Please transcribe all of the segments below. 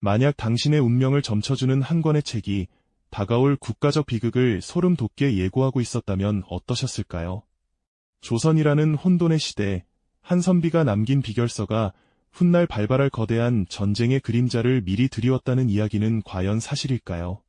만약 당신의 운명을 점쳐주는 한 권의 책이 다가올 국가적 비극을 소름 돋게 예고하고 있었다면 어떠셨을까요? 조선이라는 혼돈의 시대, 한 선비가 남긴 비결서가 훗날 발발할 거대한 전쟁의 그림자를 미리 드리웠다는 이야기는 과연 사실일까요?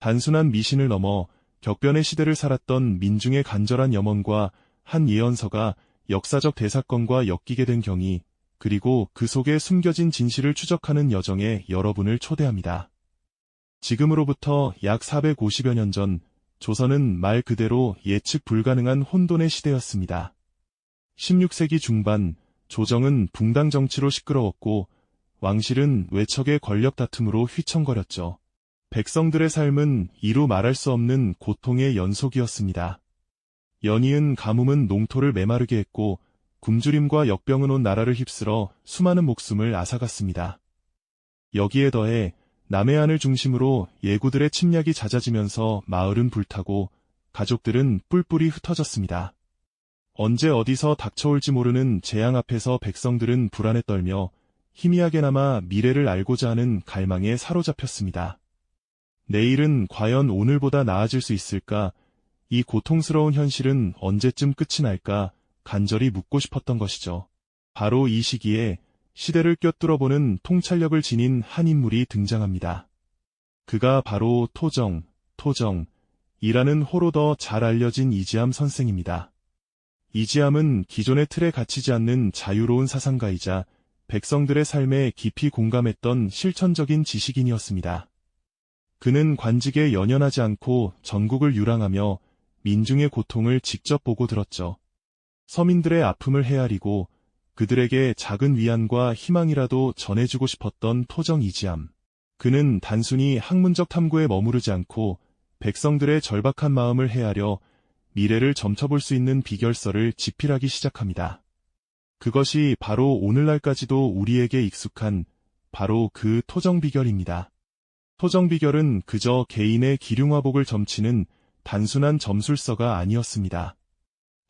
단순한 미신을 넘어 격변의 시대를 살았던 민중의 간절한 염원과 한 예언서가 역사적 대사건과 엮이게 된 경위, 그리고 그 속에 숨겨진 진실을 추적하는 여정에 여러분을 초대합니다. 지금으로부터 약 450여 년 전, 조선은 말 그대로 예측 불가능한 혼돈의 시대였습니다. 16세기 중반, 조정은 붕당 정치로 시끄러웠고, 왕실은 외척의 권력 다툼으로 휘청거렸죠. 백성들의 삶은 이루 말할 수 없는 고통의 연속이었습니다. 연이은 가뭄은 농토를 메마르게 했고, 굶주림과 역병은 온 나라를 휩쓸어 수많은 목숨을 앗아갔습니다. 여기에 더해 남해안을 중심으로 예구들의 침략이 잦아지면서 마을은 불타고 가족들은 뿔뿔이 흩어졌습니다. 언제 어디서 닥쳐올지 모르는 재앙 앞에서 백성들은 불안에 떨며 희미하게나마 미래를 알고자 하는 갈망에 사로잡혔습니다. 내일은 과연 오늘보다 나아질 수 있을까? 이 고통스러운 현실은 언제쯤 끝이 날까? 간절히 묻고 싶었던 것이죠. 바로 이 시기에 시대를 꿰뚫어보는 통찰력을 지닌 한 인물이 등장합니다. 그가 바로 토정, 토정이라는 호로 더 잘 알려진 이지암 선생입니다. 이지암은 기존의 틀에 갇히지 않는 자유로운 사상가이자 백성들의 삶에 깊이 공감했던 실천적인 지식인이었습니다. 그는 관직에 연연하지 않고 전국을 유랑하며 민중의 고통을 직접 보고 들었죠. 서민들의 아픔을 헤아리고 그들에게 작은 위안과 희망이라도 전해주고 싶었던 토정 이지암. 그는 단순히 학문적 탐구에 머무르지 않고 백성들의 절박한 마음을 헤아려 미래를 점쳐볼 수 있는 비결서를 집필하기 시작합니다. 그것이 바로 오늘날까지도 우리에게 익숙한 바로 그 토정 비결입니다. 토정 비결은 그저 개인의 기륭화복을 점치는 단순한 점술서가 아니었습니다.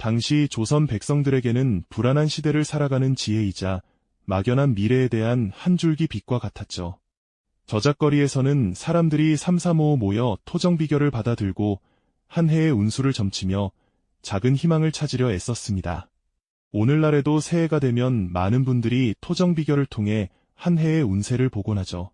당시 조선 백성들에게는 불안한 시대를 살아가는 지혜이자 막연한 미래에 대한 한 줄기 빛과 같았죠. 저작거리에서는 사람들이 삼삼오오 모여 토정 비결을 받아들고 한 해의 운수를 점치며 작은 희망을 찾으려 애썼습니다. 오늘날에도 새해가 되면 많은 분들이 토정 비결을 통해 한 해의 운세를 보곤 하죠.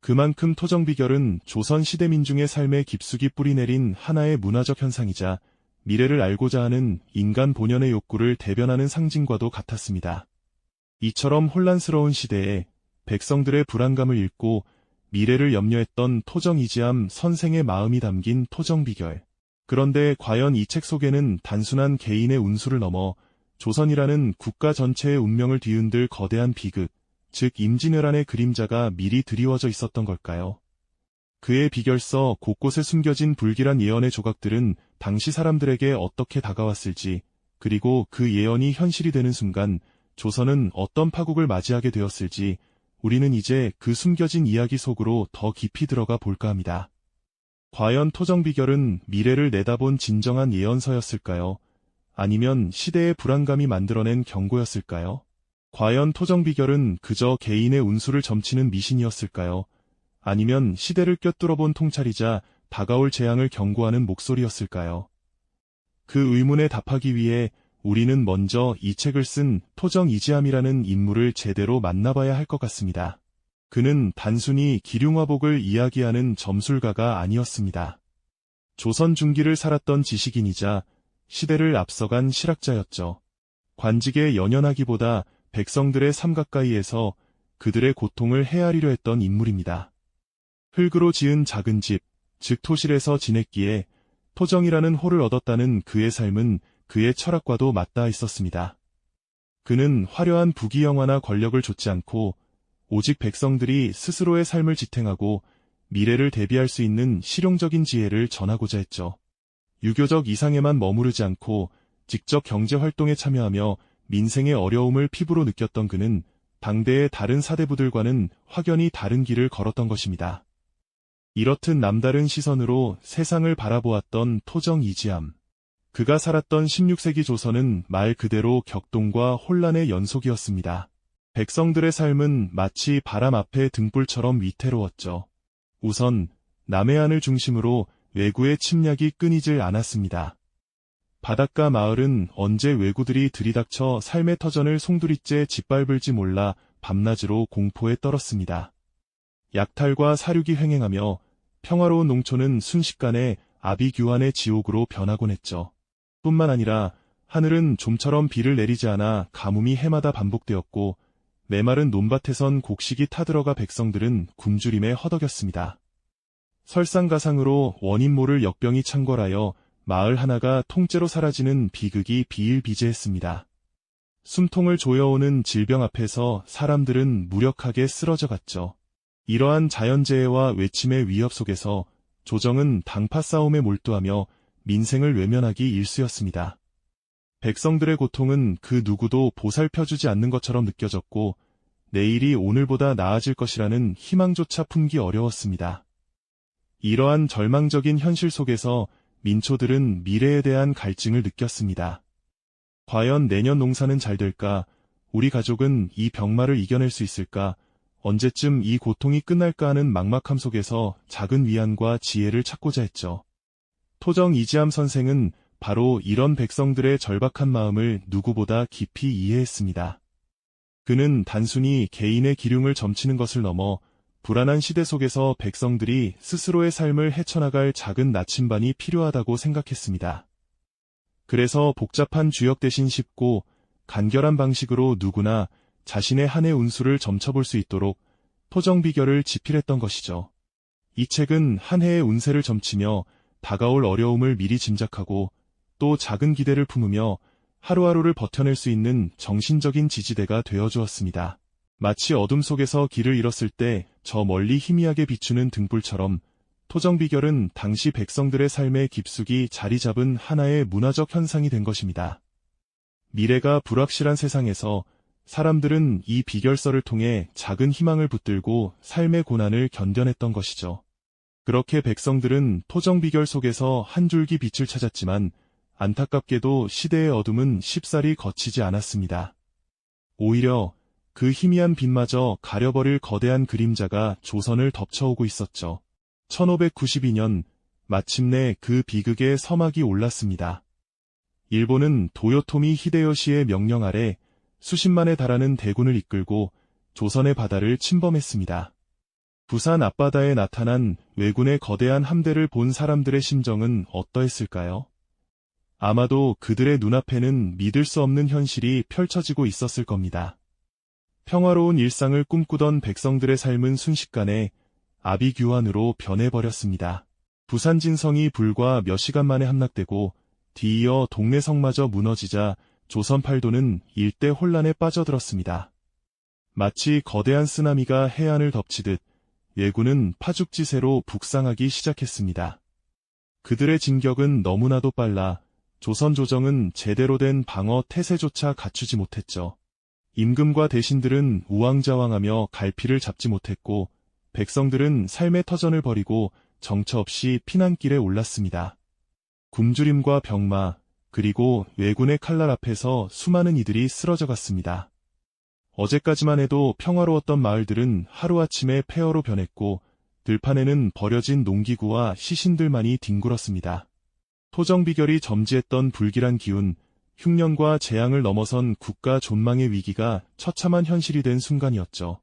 그만큼 토정 비결은 조선 시대 민중의 삶에 깊숙이 뿌리내린 하나의 문화적 현상이자 미래를 알고자 하는 인간 본연의 욕구를 대변하는 상징과도 같았습니다. 이처럼 혼란스러운 시대에 백성들의 불안감을 읽고 미래를 염려했던 토정이지암 선생의 마음이 담긴 토정비결. 그런데 과연 이 책 속에는 단순한 개인의 운수를 넘어 조선이라는 국가 전체의 운명을 뒤흔들 거대한 비극, 즉 임진왜란의 그림자가 미리 드리워져 있었던 걸까요? 그의 비결서 곳곳에 숨겨진 불길한 예언의 조각들은 당시 사람들에게 어떻게 다가왔을지, 그리고 그 예언이 현실이 되는 순간 조선은 어떤 파국을 맞이하게 되었을지 우리는 이제 그 숨겨진 이야기 속으로 더 깊이 들어가 볼까 합니다. 과연 토정 비결은 미래를 내다본 진정한 예언서였을까요? 아니면 시대의 불안감이 만들어낸 경고였을까요? 과연 토정 비결은 그저 개인의 운수를 점치는 미신이었을까요? 아니면 시대를 꿰뚫어 본 통찰이자 다가올 재앙을 경고하는 목소리였을까요? 그 의문에 답하기 위해 우리는 먼저 이 책을 쓴 토정 이지암이라는 인물을 제대로 만나봐야 할 것 같습니다. 그는 단순히 기륭화복을 이야기하는 점술가가 아니었습니다. 조선 중기를 살았던 지식인이자 시대를 앞서간 실학자였죠. 관직에 연연하기보다 백성들의 삶 가까이에서 그들의 고통을 헤아리려 했던 인물입니다. 흙으로 지은 작은 집, 즉 토실에서 지냈기에 토정이라는 호를 얻었다는 그의 삶은 그의 철학과도 맞닿아 있었습니다. 그는 화려한 부귀 영화나 권력을 좇지 않고 오직 백성들이 스스로의 삶을 지탱하고 미래를 대비할 수 있는 실용적인 지혜를 전하고자 했죠. 유교적 이상에만 머무르지 않고 직접 경제활동에 참여하며 민생의 어려움을 피부로 느꼈던 그는 당대의 다른 사대부들과는 확연히 다른 길을 걸었던 것입니다. 이렇듯 남다른 시선으로 세상을 바라보았던 토정 이지암. 그가 살았던 16세기 조선은 말 그대로 격동과 혼란의 연속이었습니다. 백성들의 삶은 마치 바람 앞에 등불처럼 위태로웠죠. 우선 남해안을 중심으로 외구의 침략이 끊이질 않았습니다. 바닷가 마을은 언제 외구들이 들이닥쳐 삶의 터전을 송두리째 짓밟을지 몰라 밤낮으로 공포에 떨었습니다. 약탈과 사륙이 횡행하며 평화로운 농촌은 순식간에 아비규환의 지옥으로 변하곤 했죠. 뿐만 아니라 하늘은 좀처럼 비를 내리지 않아 가뭄이 해마다 반복되었고 메마른 논밭에선 곡식이 타들어가 백성들은 굶주림에 허덕였습니다. 설상가상으로 원인 모를 역병이 창궐하여 마을 하나가 통째로 사라지는 비극이 비일비재했습니다. 숨통을 조여오는 질병 앞에서 사람들은 무력하게 쓰러져 갔죠. 이러한 자연재해와 외침의 위협 속에서 조정은 당파 싸움에 몰두하며 민생을 외면하기 일쑤였습니다. 백성들의 고통은 그 누구도 보살펴주지 않는 것처럼 느껴졌고 내일이 오늘보다 나아질 것이라는 희망조차 품기 어려웠습니다. 이러한 절망적인 현실 속에서 민초들은 미래에 대한 갈증을 느꼈습니다. 과연 내년 농사는 잘 될까? 우리 가족은 이 병마를 이겨낼 수 있을까? 언제쯤 이 고통이 끝날까 하는 막막함 속에서 작은 위안과 지혜를 찾고자 했죠. 토정 이지암 선생은 바로 이런 백성들의 절박한 마음을 누구보다 깊이 이해했습니다. 그는 단순히 개인의 기륭을 점치는 것을 넘어 불안한 시대 속에서 백성들이 스스로의 삶을 헤쳐나갈 작은 나침반이 필요하다고 생각했습니다. 그래서 복잡한 주역 대신 쉽고 간결한 방식으로 누구나 자신의 한 해 운수를 점쳐볼 수 있도록 토정 비결을 지필했던 것이죠. 이 책은 한 해의 운세를 점치며 다가올 어려움을 미리 짐작하고 또 작은 기대를 품으며 하루하루를 버텨낼 수 있는 정신적인 지지대가 되어 주었습니다. 마치 어둠 속에서 길을 잃었을 때 저 멀리 희미하게 비추는 등불처럼 토정 비결은 당시 백성들의 삶의 깊숙이 자리 잡은 하나의 문화적 현상이 된 것입니다. 미래가 불확실한 세상에서 사람들은 이 비결서를 통해 작은 희망을 붙들고 삶의 고난을 견뎌냈던 것이죠. 그렇게 백성들은 토정 비결 속에서 한 줄기 빛을 찾았지만 안타깝게도 시대의 어둠은 쉽사리 거치지 않았습니다. 오히려 그 희미한 빛마저 가려버릴 거대한 그림자가 조선을 덮쳐오고 있었죠. 1592년 마침내 그 비극의 서막이 올랐습니다. 일본은 도요토미 히데요시의 명령 아래 수십만에 달하는 대군을 이끌고 조선의 바다를 침범했습니다. 부산 앞바다에 나타난 왜군의 거대한 함대를 본 사람들의 심정은 어떠했을까요? 아마도 그들의 눈앞에는 믿을 수 없는 현실이 펼쳐지고 있었을 겁니다. 평화로운 일상을 꿈꾸던 백성들의 삶은 순식간에 아비규환으로 변해버렸습니다. 부산 진성이 불과 몇 시간 만에 함락되고 뒤이어 동네 성마저 무너지자 조선 팔도는 일대 혼란에 빠져들었습니다. 마치 거대한 쓰나미가 해안을 덮치듯 예군은 파죽지세로 북상하기 시작했습니다. 그들의 진격은 너무나도 빨라 조선 조정은 제대로 된 방어 태세조차 갖추지 못했죠. 임금과 대신들은 우왕좌왕하며 갈피를 잡지 못했고 백성들은 삶의 터전을 버리고 정처 없이 피난길에 올랐습니다. 굶주림과 병마, 그리고 왜군의 칼날 앞에서 수많은 이들이 쓰러져 갔습니다. 어제까지만 해도 평화로웠던 마을들은 하루아침에 폐허로 변했고 들판에는 버려진 농기구와 시신들만이 뒹굴었습니다. 토정 비결이 점지했던 불길한 기운, 흉년과 재앙을 넘어선 국가 존망의 위기가 처참한 현실이 된 순간이었죠.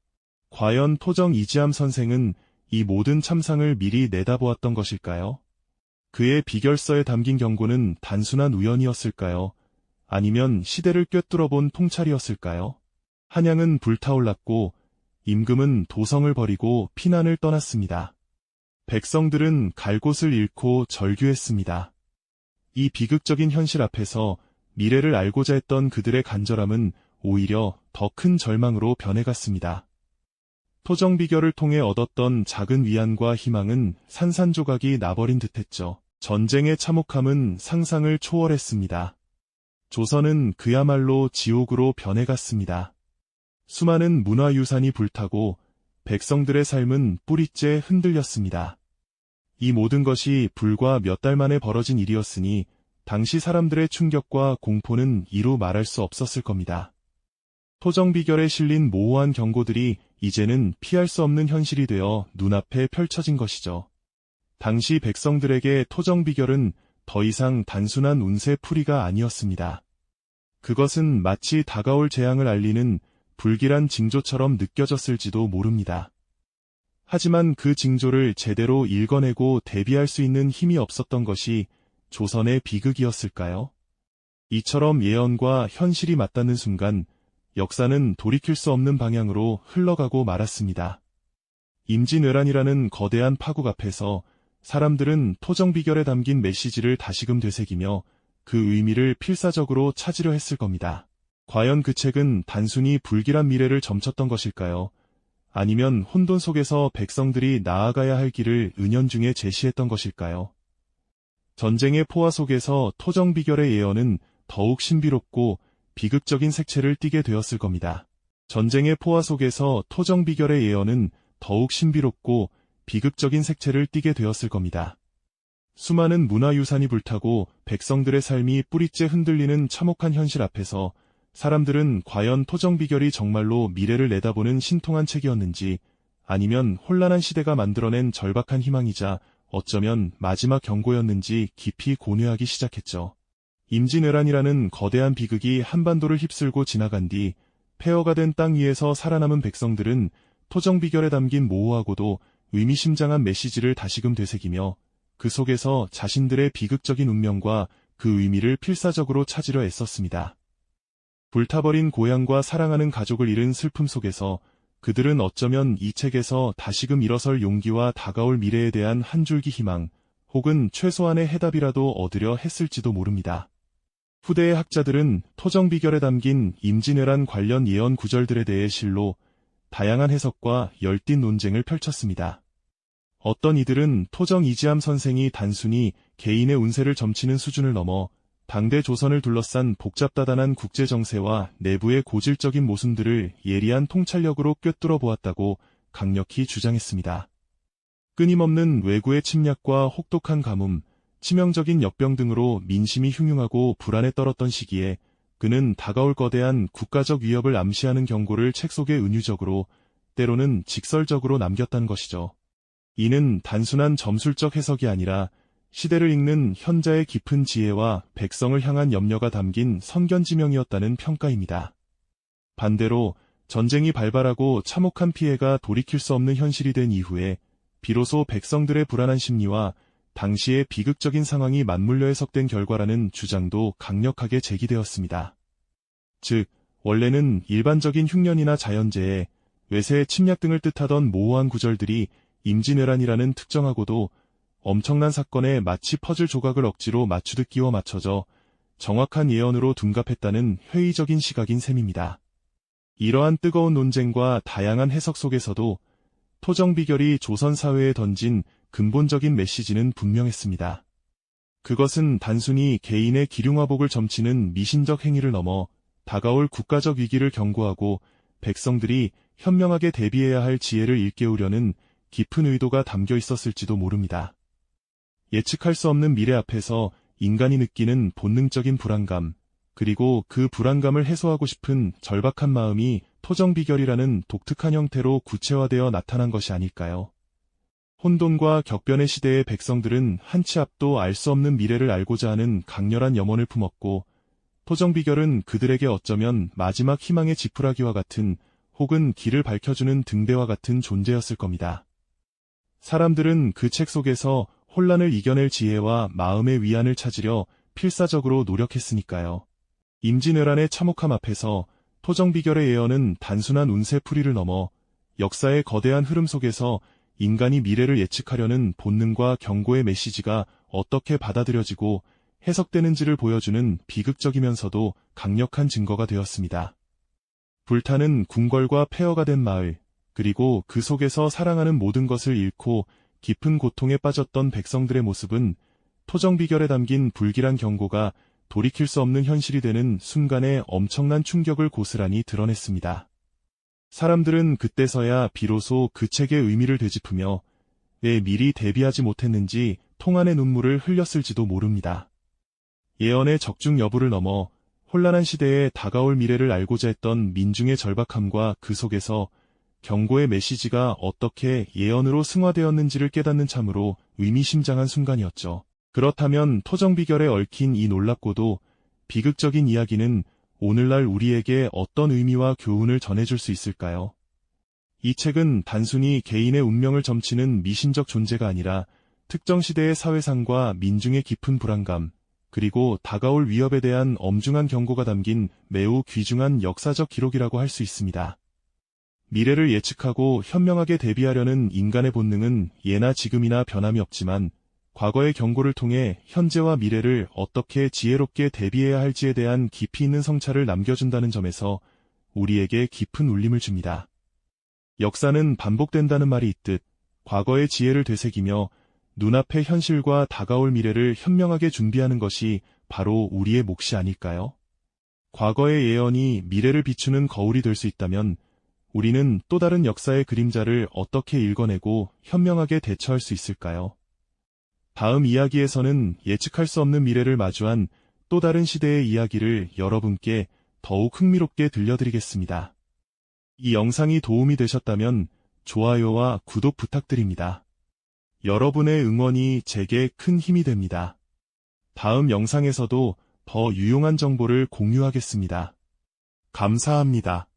과연 토정 이지암 선생은 이 모든 참상을 미리 내다보았던 것일까요? 그의 비결서에 담긴 경고는 단순한 우연이었을까요? 아니면 시대를 꿰뚫어 본 통찰이었을까요? 한양은 불타올랐고 임금은 도성을 버리고 피난을 떠났습니다. 백성들은 갈 곳을 잃고 절규했습니다. 이 비극적인 현실 앞에서 미래를 알고자 했던 그들의 간절함은 오히려 더 큰 절망으로 변해갔습니다. 토정 비결을 통해 얻었던 작은 위안과 희망은 산산조각이 나버린 듯했죠. 전쟁의 참혹함은 상상을 초월했습니다. 조선은 그야말로 지옥으로 변해갔습니다. 수많은 문화유산이 불타고 백성들의 삶은 뿌리째 흔들렸습니다. 이 모든 것이 불과 몇 달 만에 벌어진 일이었으니 당시 사람들의 충격과 공포는 이루 말할 수 없었을 겁니다. 토정 비결에 실린 모호한 경고들이 이제는 피할 수 없는 현실이 되어 눈앞에 펼쳐진 것이죠. 당시 백성들에게 토정 비결은 더 이상 단순한 운세 풀이가 아니었습니다. 그것은 마치 다가올 재앙을 알리는 불길한 징조처럼 느껴졌을지도 모릅니다. 하지만 그 징조를 제대로 읽어내고 대비할 수 있는 힘이 없었던 것이 조선의 비극이었을까요? 이처럼 예언과 현실이 맞닿는 순간 역사는 돌이킬 수 없는 방향으로 흘러가고 말았습니다. 임진왜란이라는 거대한 파국 앞에서 사람들은 토정 비결에 담긴 메시지를 다시금 되새기며 그 의미를 필사적으로 찾으려 했을 겁니다. 과연 그 책은 단순히 불길한 미래를 점쳤던 것일까요? 아니면 혼돈 속에서 백성들이 나아가야 할 길을 은연중에 제시했던 것일까요? 전쟁의 포화 속에서 토정 비결의 예언은 더욱 신비롭고 비극적인 색채를 띠게 되었을 겁니다. 전쟁의 포화 속에서 토정 비결의 예언은 더욱 신비롭고 비극적인 색채를 띠게 되었을 겁니다. 수많은 문화유산이 불타고 백성들의 삶이 뿌리째 흔들리는 참혹한 현실 앞에서 사람들은 과연 토정 비결이 정말로 미래를 내다보는 신통한 책이었는지 아니면 혼란한 시대가 만들어낸 절박한 희망이자 어쩌면 마지막 경고였는지 깊이 고뇌하기 시작했죠. 임진왜란이라는 거대한 비극이 한반도를 휩쓸고 지나간 뒤 폐허가 된 땅 위에서 살아남은 백성들은 토정 비결에 담긴 모호하고도 의미심장한 메시지를 다시금 되새기며 그 속에서 자신들의 비극적인 운명과 그 의미를 필사적으로 찾으려 애썼습니다. 불타버린 고향과 사랑하는 가족을 잃은 슬픔 속에서 그들은 어쩌면 이 책에서 다시금 일어설 용기와 다가올 미래에 대한 한 줄기 희망, 혹은 최소한의 해답이라도 얻으려 했을지도 모릅니다. 후대의 학자들은 토정 비결에 담긴 임진왜란 관련 예언 구절들에 대해 실로 다양한 해석과 열띤 논쟁을 펼쳤습니다. 어떤 이들은 토정 이지함 선생이 단순히 개인의 운세를 점치는 수준을 넘어 당대 조선을 둘러싼 복잡다단한 국제 정세와 내부의 고질적인 모순들을 예리한 통찰력으로 꿰뚫어 보았다고 강력히 주장했습니다. 끊임없는 외구의 침략과 혹독한 가뭄, 치명적인 역병 등으로 민심이 흉흉하고 불안에 떨었던 시기에 그는 다가올 거대한 국가적 위협을 암시하는 경고를 책 속에 은유적으로 때로는 직설적으로 남겼다는 것이죠. 이는 단순한 점술적 해석이 아니라 시대를 읽는 현자의 깊은 지혜와 백성을 향한 염려가 담긴 선견지명이었다는 평가입니다. 반대로 전쟁이 발발하고 참혹한 피해가 돌이킬 수 없는 현실이 된 이후에 비로소 백성들의 불안한 심리와 당시의 비극적인 상황이 맞물려 해석된 결과라는 주장도 강력하게 제기되었습니다. 즉, 원래는 일반적인 흉년이나 자연재해, 외세의 침략 등을 뜻하던 모호한 구절들이 임진왜란이라는 특정하고도 엄청난 사건에 마치 퍼즐 조각을 억지로 맞추듯 끼워 맞춰져 정확한 예언으로 둔갑했다는 회의적인 시각인 셈입니다. 이러한 뜨거운 논쟁과 다양한 해석 속에서도 토정 비결이 조선 사회에 던진 근본적인 메시지는 분명했습니다. 그것은 단순히 개인의 기륭화복을 점치는 미신적 행위를 넘어 다가올 국가적 위기를 경고하고 백성들이 현명하게 대비해야 할 지혜를 일깨우려는 깊은 의도가 담겨 있었을지도 모릅니다. 예측할 수 없는 미래 앞에서 인간이 느끼는 본능적인 불안감, 그리고 그 불안감을 해소하고 싶은 절박한 마음이 토정 비결이라는 독특한 형태로 구체화되어 나타난 것이 아닐까요? 혼돈과 격변의 시대의 백성들은 한 치 앞도 알 수 없는 미래를 알고자 하는 강렬한 염원을 품었고, 토정 비결은 그들에게 어쩌면 마지막 희망의 지푸라기와 같은 혹은 길을 밝혀주는 등대와 같은 존재였을 겁니다. 사람들은 그 책 속에서 혼란을 이겨낼 지혜와 마음의 위안을 찾으려 필사적으로 노력했으니까요. 임진왜란의 참혹함 앞에서 토정 비결의 예언은 단순한 운세풀이를 넘어 역사의 거대한 흐름 속에서 인간이 미래를 예측하려는 본능과 경고의 메시지가 어떻게 받아들여지고 해석되는지를 보여주는 비극적이면서도 강력한 증거가 되었습니다. 불타는 궁궐과 폐허가 된 마을, 그리고 그 속에서 사랑하는 모든 것을 잃고 깊은 고통에 빠졌던 백성들의 모습은 토정 비결에 담긴 불길한 경고가 돌이킬 수 없는 현실이 되는 순간에 엄청난 충격을 고스란히 드러냈습니다. 사람들은 그때서야 비로소 그 책의 의미를 되짚으며 왜 미리 대비하지 못했는지 통안의 눈물을 흘렸을지도 모릅니다. 예언의 적중 여부를 넘어 혼란한 시대에 다가올 미래를 알고자 했던 민중의 절박함과 그 속에서 경고의 메시지가 어떻게 예언으로 승화되었는지를 깨닫는 참으로 의미심장한 순간이었죠. 그렇다면 토정비결에 얽힌 이 놀랍고도 비극적인 이야기는 오늘날 우리에게 어떤 의미와 교훈을 전해줄 수 있을까요? 이 책은 단순히 개인의 운명을 점치는 미신적 존재가 아니라 특정 시대의 사회상과 민중의 깊은 불안감, 그리고 다가올 위협에 대한 엄중한 경고가 담긴 매우 귀중한 역사적 기록이라고 할 수 있습니다. 미래를 예측하고 현명하게 대비하려는 인간의 본능은 예나 지금이나 변함이 없지만 과거의 경고를 통해 현재와 미래를 어떻게 지혜롭게 대비해야 할지에 대한 깊이 있는 성찰을 남겨준다는 점에서 우리에게 깊은 울림을 줍니다. 역사는 반복된다는 말이 있듯 과거의 지혜를 되새기며 눈앞의 현실과 다가올 미래를 현명하게 준비하는 것이 바로 우리의 몫이 아닐까요? 과거의 예언이 미래를 비추는 거울이 될 수 있다면 우리는 또 다른 역사의 그림자를 어떻게 읽어내고 현명하게 대처할 수 있을까요? 다음 이야기에서는 예측할 수 없는 미래를 마주한 또 다른 시대의 이야기를 여러분께 더욱 흥미롭게 들려드리겠습니다. 이 영상이 도움이 되셨다면 좋아요와 구독 부탁드립니다. 여러분의 응원이 제게 큰 힘이 됩니다. 다음 영상에서도 더 유용한 정보를 공유하겠습니다. 감사합니다.